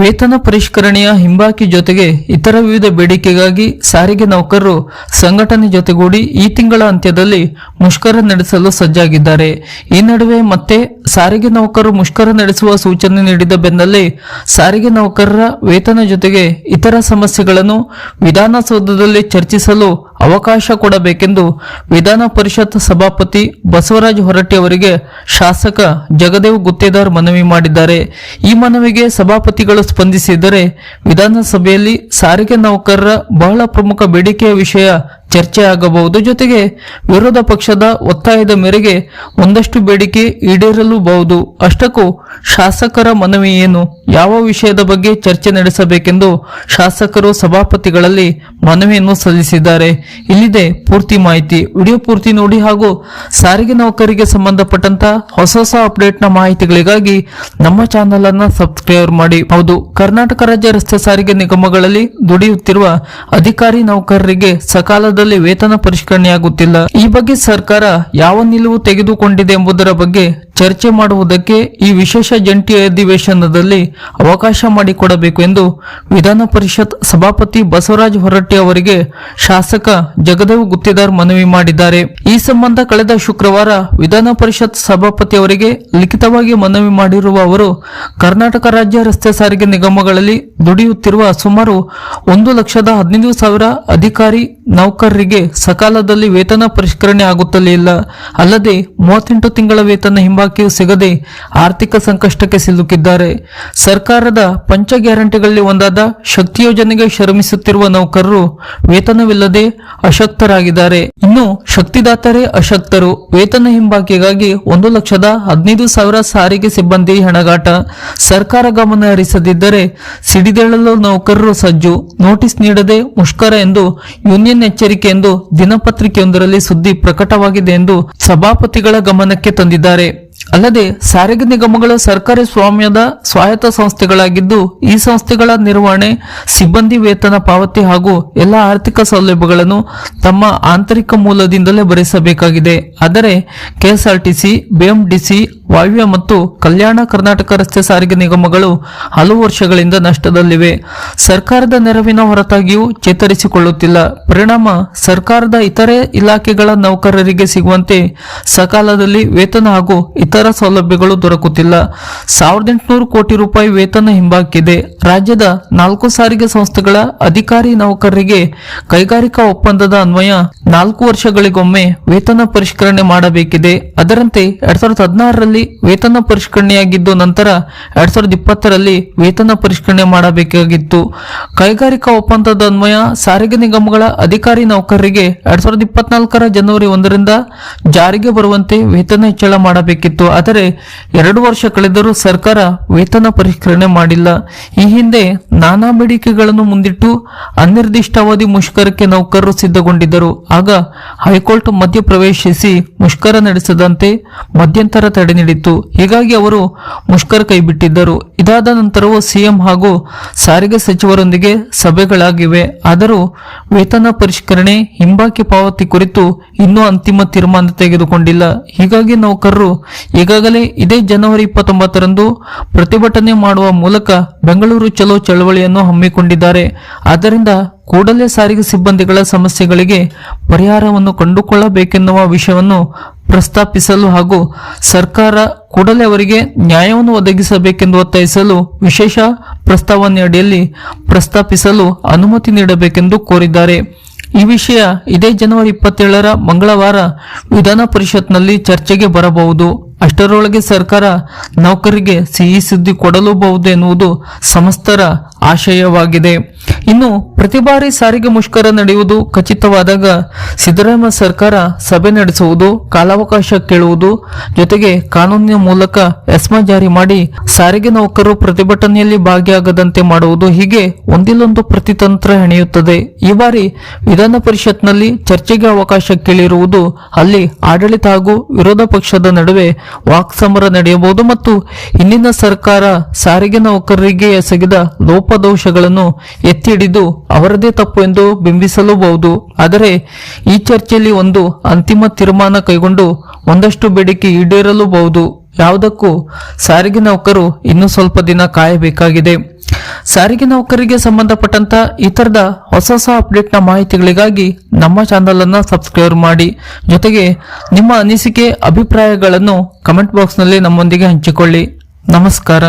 ವೇತನ ಪರಿಷ್ಕರಣೆಯ ಹಿಂಬಾಕಿ ಜೊತೆಗೆ ಇತರ ವಿವಿಧ ಬೇಡಿಕೆಗಾಗಿ ಸಾರಿಗೆ ನೌಕರರು ಸಂಘಟನೆ ಜೊತೆಗೂಡಿ ಈ ತಿಂಗಳ ಅಂತ್ಯದಲ್ಲಿ ಮುಷ್ಕರ ನಡೆಸಲು ಸಜ್ಜಾಗಿದ್ದಾರೆ. ಈ ನಡುವೆ ಮತ್ತೆ ಸಾರಿಗೆ ನೌಕರರು ಮುಷ್ಕರ ನಡೆಸುವ ಸೂಚನೆ ನೀಡಿದ ಬೆನ್ನಲ್ಲೇ ಸಾರಿಗೆ ನೌಕರರ ವೇತನ ಜೊತೆಗೆ ಇತರ ಸಮಸ್ಯೆಗಳನ್ನು ವಿಧಾನಸೌಧದಲ್ಲಿ ಚರ್ಚಿಸಲು ಅವಕಾಶ ಕೊಡಬೇಕೆಂದು ವಿಧಾನ ಪರಿಷತ್ ಸಭಾಪತಿ ಬಸವರಾಜ ಹೊರಟ್ಟಿ ಅವರಿಗೆ ಶಾಸಕ ಜಗದೇವ್ ಗುತ್ತೇದಾರ್ ಮನವಿ ಮಾಡಿದ್ದಾರೆ. ಈ ಮನವಿಗೆ ಸಭಾಪತಿಗಳು ಸ್ಪಂದಿಸಿದರೆ ವಿಧಾನಸಭೆಯಲ್ಲಿ ಸಾರಿಗೆ ನೌಕರರ ಬಹಳ ಪ್ರಮುಖ ಬೇಡಿಕೆಯ ವಿಷಯ ಚರ್ಚೆ ಆಗಬಹುದು. ಜೊತೆಗೆ ವಿರೋಧ ಪಕ್ಷದ ಒತ್ತಾಯದ ಮೇರೆಗೆ ಒಂದಷ್ಟು ಬೇಡಿಕೆ ಈಡೇರಲೂಬಹುದು. ಅಷ್ಟಕ್ಕೂ ಶಾಸಕರ ಮನವಿ ಏನು? ಯಾವ ವಿಷಯದ ಬಗ್ಗೆ ಚರ್ಚೆ ನಡೆಸಬೇಕೆಂದು ಶಾಸಕರು ಸಭಾಪತಿಗಳಲ್ಲಿ ಮನವಿಯನ್ನು ಸಲ್ಲಿಸಿದ್ದಾರೆ. ಇಲ್ಲಿದೆ ಪೂರ್ತಿ ಮಾಹಿತಿ. ವಿಡಿಯೋ ಪೂರ್ತಿ ನೋಡಿ ಹಾಗೂ ಸಾರಿಗೆ ನೌಕರಿಗೆ ಸಂಬಂಧಪಟ್ಟಂತ ಹೊಸ ಹೊಸ ಅಪ್ಡೇಟ್ನ ಮಾಹಿತಿಗಳಿಗಾಗಿ ನಮ್ಮ ಚಾನೆಲ್ ಅನ್ನ ಸಬ್ಸ್ಕ್ರೈಬ್ ಮಾಡಿ. ಹೌದು, ಕರ್ನಾಟಕ ರಾಜ್ಯ ರಸ್ತೆ ಸಾರಿಗೆ ನಿಗಮಗಳಲ್ಲಿ ದುಡಿಯುತ್ತಿರುವ ಅಧಿಕಾರಿ ನೌಕರರಿಗೆ ಸಕಾಲದಲ್ಲಿ ವೇತನ ಪರಿಷ್ಕರಣೆಯಾಗುತ್ತಿಲ್ಲ. ಈ ಬಗ್ಗೆ ಸರ್ಕಾರ ಯಾವ ನಿಲುವು ತೆಗೆದುಕೊಂಡಿದೆ ಎಂಬುದರ ಬಗ್ಗೆ ಚರ್ಚೆ ಮಾಡುವುದಕ್ಕೆ ಈ ವಿಶೇಷ ಜಂಟಿ ಅಧಿವೇಶನದಲ್ಲಿ ಅವಕಾಶ ಮಾಡಿಕೊಡಬೇಕು ಎಂದು ವಿಧಾನ ಪರಿಷತ್ ಸಭಾಪತಿ ಬಸವರಾಜ ಹೊರಟ್ಟಿ ಅವರಿಗೆ ಶಾಸಕ ಜಗದೇವ್ ಗುತ್ತಿದಾರ್ ಮನವಿ ಮಾಡಿದ್ದಾರೆ. ಈ ಸಂಬಂಧ ಕಳೆದ ಶುಕ್ರವಾರ ವಿಧಾನ ಪರಿಷತ್ ಸಭಾಪತಿ ಅವರಿಗೆ ಲಿಖಿತವಾಗಿ ಮನವಿ ಮಾಡಿರುವ ಅವರು, ಕರ್ನಾಟಕ ರಾಜ್ಯ ರಸ್ತೆ ಸಾರಿಗೆ ನಿಗಮಗಳಲ್ಲಿ ದುಡಿಯುತ್ತಿರುವ ಸುಮಾರು ಒಂದು ಲಕ್ಷದ ಹದಿನೈದು ಸಾವಿರ ಅಧಿಕಾರಿ ನೌಕರರಿಗೆ ಸಕಾಲದಲ್ಲಿ ವೇತನ ಪರಿಷ್ಕರಣೆ ಆಗುತ್ತಲೇ ಇಲ್ಲ. ಅಲ್ಲದೆ ಮೂವತ್ತೆಂಟು ತಿಂಗಳ ವೇತನ ಹಿಂಬಾಕಿಯೂ ಸಿಗದೆ ಆರ್ಥಿಕ ಸಂಕಷ್ಟಕ್ಕೆ ಸಿಲುಕಿದ್ದಾರೆ. ಸರ್ಕಾರದ ಪಂಚ ಗ್ಯಾರಂಟಿಗಳಲ್ಲಿ ಒಂದಾದ ಶಕ್ತಿ ಯೋಜನೆಗೆ ಶ್ರಮಿಸುತ್ತಿರುವ ನೌಕರರು ವೇತನವಿಲ್ಲದೆ ಅಶಕ್ತರಾಗಿದ್ದಾರೆ. ಇನ್ನು ಶಕ್ತಿದಾತರೇ ಅಶಕ್ತರು, ವೇತನ ಹಿಂಬಾಕಿಗಾಗಿ ಒಂದು ಲಕ್ಷದ ಹದಿನೈದು ಸಾವಿರ ಸಾರಿಗೆ ಸಿಬ್ಬಂದಿ ಹೆಣಗಾಟ. ಸರ್ಕಾರ ಗಮನ ಹರಿಸದಿದ್ದರೆ ಸಿಡಿದೇಳಲು ನೌಕರರು ಸಜ್ಜು. ನೋಟಿಸ್ ನೀಡದೆ ಮುಷ್ಕರ ಎಂದು ಯೂನಿಯನ್ ಎಚ್ಚರಿಕೆ ಎಂದು ದಿನಪತ್ರಿಕೆಯೊಂದರಲ್ಲಿ ಸುದ್ದಿ ಪ್ರಕಟವಾಗಿದೆ ಎಂದು ಸಭಾಪತಿಗಳ ಗಮನಕ್ಕೆ ತಂದಿದ್ದಾರೆ. ಅಲ್ಲದೆ ಸಾರಿಗೆ ನಿಗಮಗಳು ಸರ್ಕಾರಿ ಸ್ವಾಮ್ಯದ ಸ್ವಾಯತ್ತ ಸಂಸ್ಥೆಗಳಾಗಿದ್ದು, ಈ ಸಂಸ್ಥೆಗಳ ನಿರ್ವಹಣೆ, ಸಿಬ್ಬಂದಿ ವೇತನ ಪಾವತಿ ಹಾಗೂ ಎಲ್ಲ ಆರ್ಥಿಕ ಸೌಲಭ್ಯಗಳನ್ನು ತಮ್ಮ ಆಂತರಿಕ ಮೂಲದಿಂದಲೇ ಭರಿಸಬೇಕಾಗಿದೆ. ಆದರೆ ಕೆಎಸ್ಆರ್ಟಿಸಿ ಬಿಎಂಡಿಸಿ ವಾಯುವ್ಯ ಮತ್ತು ಕಲ್ಯಾಣ ಕರ್ನಾಟಕ ರಸ್ತೆ ಸಾರಿಗೆ ನಿಗಮಗಳು ಹಲವು ವರ್ಷಗಳಿಂದ ನಷ್ಟದಲ್ಲಿವೆ. ಸರ್ಕಾರದ ನೆರವಿನ ಹೊರತಾಗಿಯೂ ಚೇತರಿಸಿಕೊಳ್ಳುತ್ತಿಲ್ಲ. ಪರಿಣಾಮ ಸರ್ಕಾರದ ಇತರೆ ಇಲಾಖೆಗಳ ನೌಕರರಿಗೆ ಸಿಗುವಂತೆ ಸಕಾಲದಲ್ಲಿ ವೇತನ ಹಾಗೂ ಇತರ ಸೌಲಭ್ಯಗಳು ದೊರಕುತ್ತಿಲ್ಲ. ಸಾವಿರದ ಎಂಟುನೂರು ಕೋಟಿ ರೂಪಾಯಿ ವೇತನ ಹಿಂಬಾಕಿದೆ. ರಾಜ್ಯದ ನಾಲ್ಕು ಸಾರಿಗೆ ಸಂಸ್ಥೆಗಳ ಅಧಿಕಾರಿ ನೌಕರರಿಗೆ ಕೈಗಾರಿಕಾ ಒಪ್ಪಂದದ ಅನ್ವಯ ನಾಲ್ಕು ವರ್ಷಗಳಿಗೊಮ್ಮೆ ವೇತನ ಪರಿಷ್ಕರಣೆ ಮಾಡಬೇಕಿದೆ. ಅದರಂತೆ ಎರಡ್ ಸಾವಿರದ ಹದಿನಾರರಲ್ಲಿ ವೇತನ ಪರಿಷ್ಕರಣೆಯಾಗಿದ್ದು ನಂತರ ಎರಡ್ ಸಾವಿರದ ಇಪ್ಪತ್ತರಲ್ಲಿ ವೇತನ ಪರಿಷ್ಕರಣೆ ಮಾಡಬೇಕಾಗಿತ್ತು. ಕೈಗಾರಿಕಾ ಒಪ್ಪಂದದ ಅನ್ವಯ ಸಾರಿಗೆ ನಿಗಮಗಳ ಅಧಿಕಾರಿ ನೌಕರರಿಗೆ ಎರಡ್ ಸಾವಿರದ ಇಪ್ಪತ್ನಾಲ್ಕರ ಜನವರಿ ಒಂದರಿಂದ ಜಾರಿಗೆ ಬರುವಂತೆ ವೇತನ ಹೆಚ್ಚಳ ಮಾಡಬೇಕಿತ್ತು. ಆದರೆ ಎರಡು ವರ್ಷ ಕಳೆದರೂ ಸರ್ಕಾರ ವೇತನ ಪರಿಷ್ಕರಣೆ ಮಾಡಿಲ್ಲ. ಈ ಹಿಂದೆ ನಾನಾ ಬೇಡಿಕೆಗಳನ್ನು ಮುಂದಿಟ್ಟು ಅನಿರ್ದಿಷ್ಟಾವಧಿ ಮುಷ್ಕರಕ್ಕೆ ನೌಕರರು ಸಿದ್ಧಗೊಂಡಿದ್ದರು. ಆಗ ಹೈಕೋರ್ಟ್ ಮಧ್ಯಪ್ರವೇಶಿಸಿ ಮುಷ್ಕರ ನಡೆಸದಂತೆ ಮಧ್ಯಂತರ ತಡೆ ನೀಡಿತ್ತು ಹೀಗಾಗಿ ಅವರು ಮುಷ್ಕರ ಕೈಬಿಟ್ಟಿದ್ದರು ಇದಾದ ನಂತರವೂ ಸಿಎಂ ಹಾಗೂ ಸಾರಿಗೆ ಸಚಿವರೊಂದಿಗೆ ಸಭೆಗಳಾಗಿವೆ. ಆದರೂ ವೇತನ ಪರಿಷ್ಕರಣೆ, ಹಿಂಬಾಕಿ ಪಾವತಿ ಕುರಿತು ಇನ್ನೂ ಅಂತಿಮ ತೀರ್ಮಾನ ತೆಗೆದುಕೊಂಡಿಲ್ಲ. ಹೀಗಾಗಿ ನೌಕರರು ಈಗಾಗಲೇ ಇದೇ ಜನವರಿ ಇಪ್ಪತ್ತೊಂಬತ್ತರಂದು ಪ್ರತಿಭಟನೆ ಮಾಡುವ ಮೂಲಕ ಬೆಂಗಳೂರು ಚಲೋ ಚಳವಳಿಯನ್ನು ಹಮ್ಮಿಕೊಂಡಿದ್ದಾರೆ. ಆದ್ದರಿಂದ ಕೂಡಲೇ ಸಾರಿಗೆ ಸಿಬ್ಬಂದಿಗಳ ಸಮಸ್ಯೆಗಳಿಗೆ ಪರಿಹಾರವನ್ನು ಕಂಡುಕೊಳ್ಳಬೇಕೆನ್ನುವ ವಿಷಯವನ್ನು ಪ್ರಸ್ತಾಪಿಸಲು ಹಾಗೂ ಸರ್ಕಾರ ಕೂಡಲೇ ಅವರಿಗೆ ನ್ಯಾಯವನ್ನು ಒದಗಿಸಬೇಕೆಂದು ಒತ್ತಾಯಿಸಲು ವಿಶೇಷ ಪ್ರಸ್ತಾವನೆಯಡಿಯಲ್ಲಿ ಪ್ರಸ್ತಾಪಿಸಲು ಅನುಮತಿ ನೀಡಬೇಕೆಂದು ಕೋರಿದ್ದಾರೆ. ಈ ವಿಷಯ ಇದೇ ಜನವರಿ ಇಪ್ಪತ್ತೇಳರ ಮಂಗಳವಾರ ವಿಧಾನ ಪರಿಷತ್ನಲ್ಲಿ ಚರ್ಚೆಗೆ ಬರಬಹುದು. ಅಷ್ಟರೊಳಗೆ ಸರ್ಕಾರ ನೌಕರಿಗೆ ಸಿಹಿ ಸುದ್ದಿ ಕೊಡಲೂಬಹುದು ಎನ್ನುವುದು ಸಮಸ್ತರ ಆಶಯವಾಗಿದೆ. ಇನ್ನು ಪ್ರತಿ ಬಾರಿ ಸಾರಿಗೆ ಮುಷ್ಕರ ನಡೆಯುವುದು ಖಚಿತವಾದಾಗ ಸಿದ್ದರಾಮಯ್ಯ ಸರ್ಕಾರ ಸಭೆ ನಡೆಸುವುದು, ಕಾಲಾವಕಾಶ ಕೇಳುವುದು, ಜೊತೆಗೆ ಕಾನೂನಿನ ಮೂಲಕ ಎಸ್ಮಾ ಜಾರಿ ಮಾಡಿ ಸಾರಿಗೆ ನೌಕರರು ಪ್ರತಿಭಟನೆಯಲ್ಲಿ ಭಾಗಿಯಾಗದಂತೆ ಮಾಡುವುದು ಹೀಗೆ ಒಂದಿಲ್ಲೊಂದು ಪ್ರತಿತಂತ್ರ ಹೆಣೆಯುತ್ತದೆ ಈ ಬಾರಿ ವಿಧಾನ ಪರಿಷತ್ನಲ್ಲಿ ಚರ್ಚೆಗೆ ಅವಕಾಶ ಕೇಳಿರುವುದು ಅಲ್ಲಿ ಆಡಳಿತ ಹಾಗೂ ವಿರೋಧ ಪಕ್ಷದ ನಡುವೆ ವಾಕ್ಸಮರ ನಡೆಯಬಹುದು ಮತ್ತು ಹಿಂದಿನ ಸರ್ಕಾರ ಸಾರಿಗೆ ನೌಕರರಿಗೆ ಎಸಗಿದ ಲೋಪದೋಷಗಳನ್ನು ಎತ್ತಿ ಹಿಡಿದು ಅವರದೇ ತಪ್ಪು ಎಂದು ಬಿಂಬಿಸಲೂಬಹುದು. ಆದರೆ ಈ ಚರ್ಚೆಯಲ್ಲಿ ಒಂದು ಅಂತಿಮ ತೀರ್ಮಾನ ಕೈಗೊಂಡು ಒಂದಷ್ಟು ಬೇಡಿಕೆ ಈಡೇರಲೂಬಹುದು. ಯಾವುದಕ್ಕೂ ಸಾರಿಗೆ ನೌಕರು ಇನ್ನೂ ಸ್ವಲ್ಪ ದಿನ ಕಾಯಬೇಕಾಗಿದೆ. ಸಾರಿಗೆ ನೌಕರಿಗೆ ಸಂಬಂಧಪಟ್ಟಂತ ಇತರದ ಹೊಸ ಹೊಸ ಅಪ್ಡೇಟ್ನ ಮಾಹಿತಿಗಳಿಗಾಗಿ ನಮ್ಮ ಚಾನಲ್ ಅನ್ನ ಸಬ್ಸ್ಕ್ರೈಬ್ ಮಾಡಿ. ಜೊತೆಗೆ ನಿಮ್ಮ ಅನಿಸಿಕೆ, ಅಭಿಪ್ರಾಯಗಳನ್ನು ಕಮೆಂಟ್ ಬಾಕ್ಸ್ನಲ್ಲಿ ನಮ್ಮೊಂದಿಗೆ ಹಂಚಿಕೊಳ್ಳಿ. ನಮಸ್ಕಾರ.